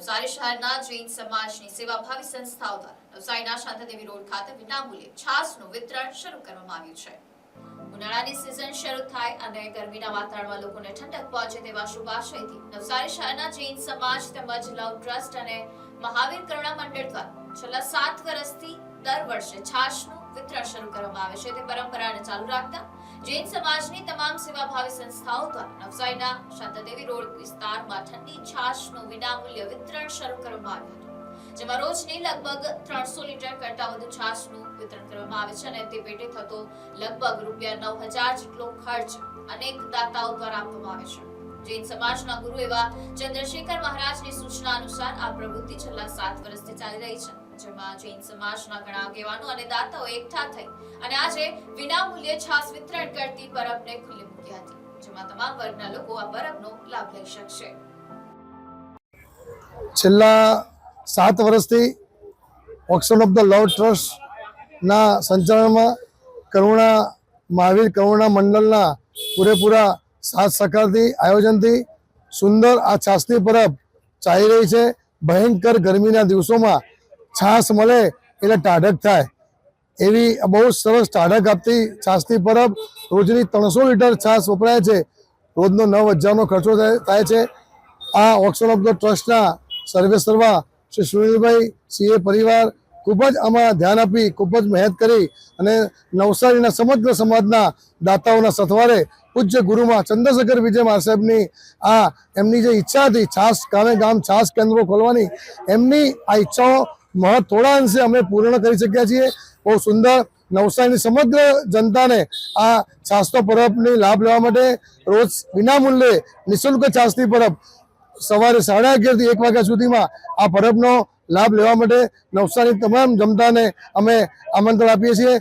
નવસારી શહેરના જૈન સમાજની સેવાભાવી સંસ્થાઓ દ્વારા નવસારીના શાંતાદેવી રોડ ખાતે વિનામૂલ્યે છાસનું વિતરણ શરૂ કરવામાં આવ્યું છે. ઉનાળાની સિઝન શરૂ થાય અને ગરમીના વાતાવરણમાં લોકોને ઠંડક પહોંચે તેવા શુભાશયથી નવસારી શહેરના જૈન સમાજ તેમજ લવ ટ્રસ્ટ અને મહાવીર કરુણા મંડળ દ્વારા છેલ્લા સાત વર્ષથી દર વર્ષે છાશનું વિતરણ કરવામાં આવે છે. તે પરંપરાને ચાલુ રાખતા જૈન સમાજની તમામ સેવાભાવી સંસ્થાઓ દ્વારા નવસારીના શાંતાદેવી રોડ વિસ્તારમાં ઠંડી છાશનું વિનામૂલ્ય વિતરણ શરૂ કરવામાં આવ્યું હતું. જેમાં રોજની લગભગ ત્રણસો લીટર કરતા વધુ છાશનું વિતરણ કરવામાં આવે છે અને તે પેટે થતો લગભગ રૂપિયા નવ હજાર જેટલો ખર્ચ અનેક દાતાઓ દ્વારા આપવામાં આવે છે. જૈન સમાજના ગુરુ એવા ચંદ્રશેખર મહારાજની સૂચના અનુસાર આ પ્રવૃત્તિ છેલ્લા સાત વર્ષથી ચાલી રહી છે. જેમાં જૈન સમાજના ઘણા આગેવાનો અને દાતાઓ એકઠા થઈ અને આજે વિનામૂલ્યે છાસ વિતરણ કરતી પરબને ખુલ્લી મૂકી હતી, જેમાં તમામ વર્ગના લોકો આ પરબનો લાભ લઈ શકશે. છેલ્લા સાત વર્ષથી ઓક્શન ઓફ ધ લવ ટ્રસ્ટના સંચાલનમાં કરુણા મહાવીર કરુણા મંડળના પૂરેપૂરા સાથ સહકારથી આયોજનથી સુંદર આ છાસની પરબ ચાલી રહી છે. ભયંકર ગરમીના દિવસોમાં છાસ મળે એટલે ટાઢક થાય. એવી બહુ સરસ ટાઢક આપતી છાસની પરબ. રોજની ત્રણસો લીટર છાસ વપરાય છે. રોજનો નવ હજારનો ખર્ચો થાય છે. આ ઓક્શન ઓફ ધ ટ્રસ્ટના સર્વે સર્વા શ્રી સુનિલભાઈ, સીએ પરિવાર, ખૂબ જ આમાં ધ્યાન આપી, ખૂબ જ મહેનત કરી અને નવસારીના સમગ્ર સમાજના દાતાઓના સથવારે પૂજ્ય ગુરુમાં ચંદ્રશેખર વિજય મહારાજ સાહેબની આ એમની જે ઈચ્છા હતી, છાસ ગામે ગામ છાસ કેન્દ્રો ખોલવાની, એમની આ ઈચ્છાઓ થોડા અંશે અમે પૂર્ણ કરી શક્યા છીએ. બહુ સુંદર નવસારીની સમગ્ર જનતાને આ છાસનો પરબની લાભ લેવા માટે રોજ વિનામૂલ્યે નિઃશુલ્ક છાસની પરબ સવારે સાડા અગિયારથી એક વાગ્યા સુધીમાં આ પરબનો લાભ લેવા માટે નવસારી તમામ જનતાને અમે આમંત્રણ આપીએ છીએ.